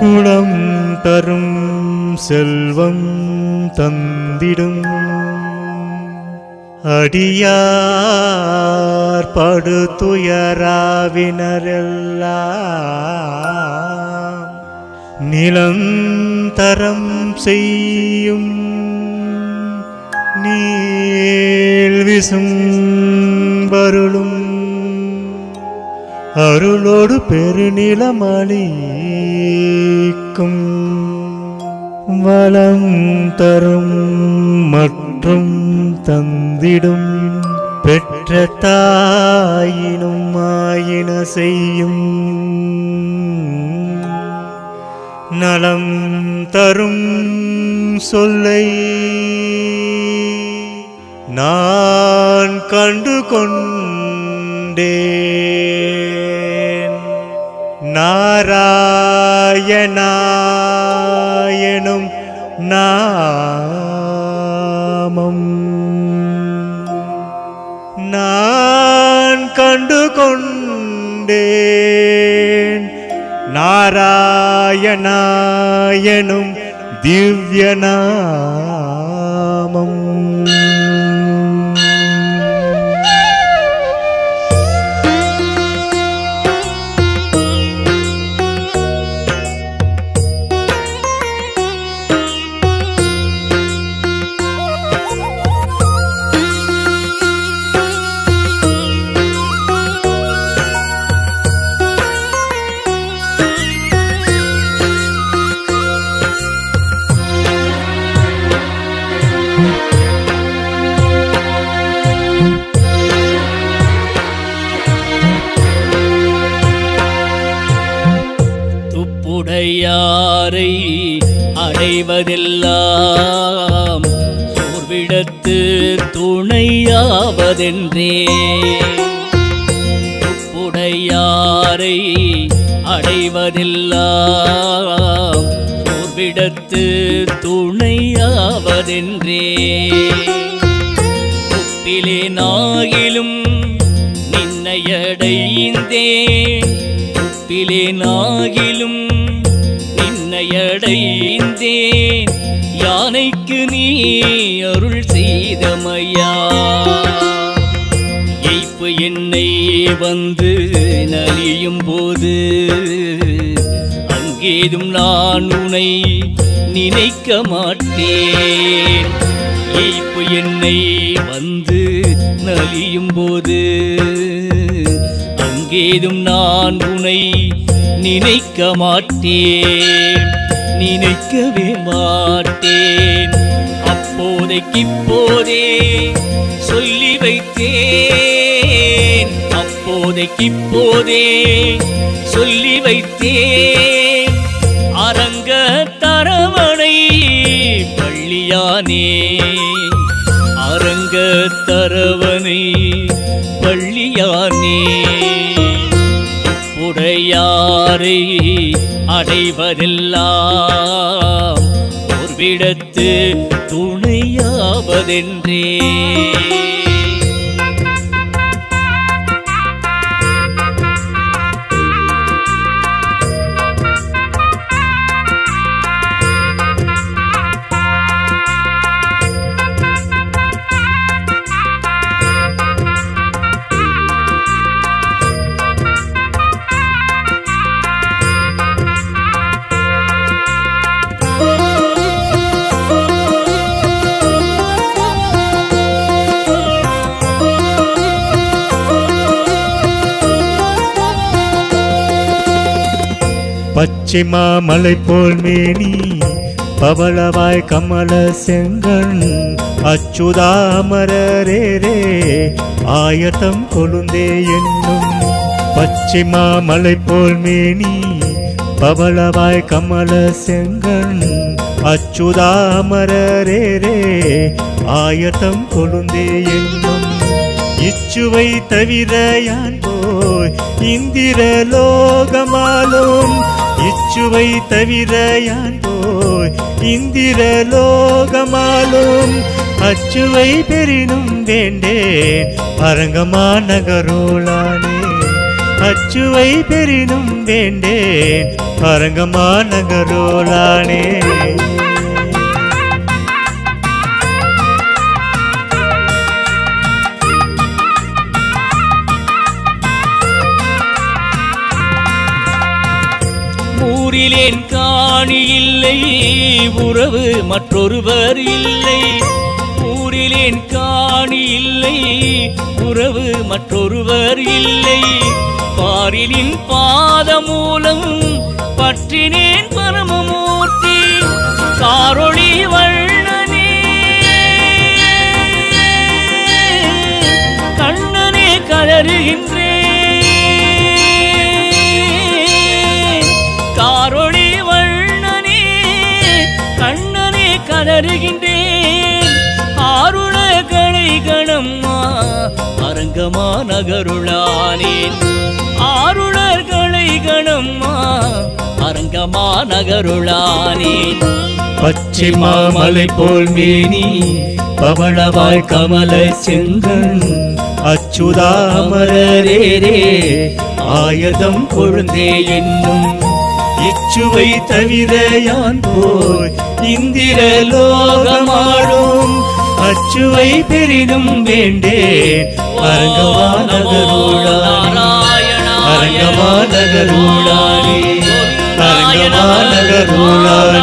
குளம் தரும் செல்வம் தந்திடும். அடியார் படுத்துயராவினரெல்லாம் நிலம் தரம் செய்யும். நீள் வருளும். அருளோடு பெருநிலமளியே நீக்கும் வளம் தரும் மற்றும் தந்திடும் பெற்ற தாயினும் ஆயின செய்யும் நலம் தரும் சொல்லை நான் கண்டு கொண்டே நாரா நாராயணாயனும் நாமம். நான் கண்டு கொண்டேன் நாராயணாயனும் திவ்யனா துப்புடையாரை அடைவதெல்லாம் சோர்விடத்து துணையாவதென்றே? துப்புடையாரை அடைவதெல்லாம் சோர்விடத்து துணையாவதென்றே? உப்பிலே நாகிலும் நின்னையடைந்தேன் உப்பிலே அடைந்தேன். யானைக்கு நீ அருள் செய்தமையா எய்ப்பு என்னை வந்து நலியும் போது அங்கேதும் நான் உனை நினைக்க மாட்டேன். எய்ப்பு என்னை வந்து நலியும் போது அங்கேதும் நான் உனை நினைக்க மாட்டேன். நினைக்கவே மாட்டேன். அப்போதைக்கிப்போதே சொல்லி வைத்தேன். அப்போதைக்கிப்போதே சொல்லி வைத்தேன். அரங்க தரவணை பள்ளியானே. அரங்க தரவனை பள்ளியானே. உடையாரை அடைவதெல்லாம் ஒருவிடத்து துணையாவதென்றே. பச்சிமா மலை போல் மேனி பவளவாய் கமல செங்கண் அச்சுதாமரரே ரே ஆயத்தம் கொழுந்தே என்னும் பச்சிமா மலை போல் மேனி பவளவாய் கமல செங்கண் அச்சுதாமரரே ரே ஆயத்தம் கொழுந்தே என்னும் இச்சுவை தவிர யான் போய்? இந்திரலோகமாலும் இச்சுவை தவிர யான் போய்? இந்திரலோகமாலும் அச்சுவை பெரினும் வேண்டேன். அரங்கமா நகரோளானே அச்சுவை இச்சுவை பெரினும் வேண்டேன். அரங்கமா நகரோளானே. ஊரிலேன் காணி இல்லை? உறவு மற்றொருவர் இல்லை. ஊரிலேன் காணி இல்லை? உறவு மற்றொருவர் இல்லை. பாரிலின் பாதமூலம் பற்றினேன் பரமமூர்த்தி. காரொளி வண்ணனே. கண்ணனே கதறுகின்றேன் கதறுகின்றேன் ஆருண கணை கணம்மா அரங்கமா நகருளானேன். ஆருணர்களை கணம்மா அரங்கமா நகருளானேன். பச்சை மாமலை போல் மேனி பவளவாய் கமல செங்கன் அச்சுதாமரரேரே ஆயதம் கொழுந்தே என்னும் இச்சுவை தவிர யான் போய் இந்திர லோகமாடும் அச்சுவை பெரிதும் வேண்டேன். அரங்கமா நகரோடானே. அரங்கமா நகரோடானே. அரங்கமா நகரோடானே.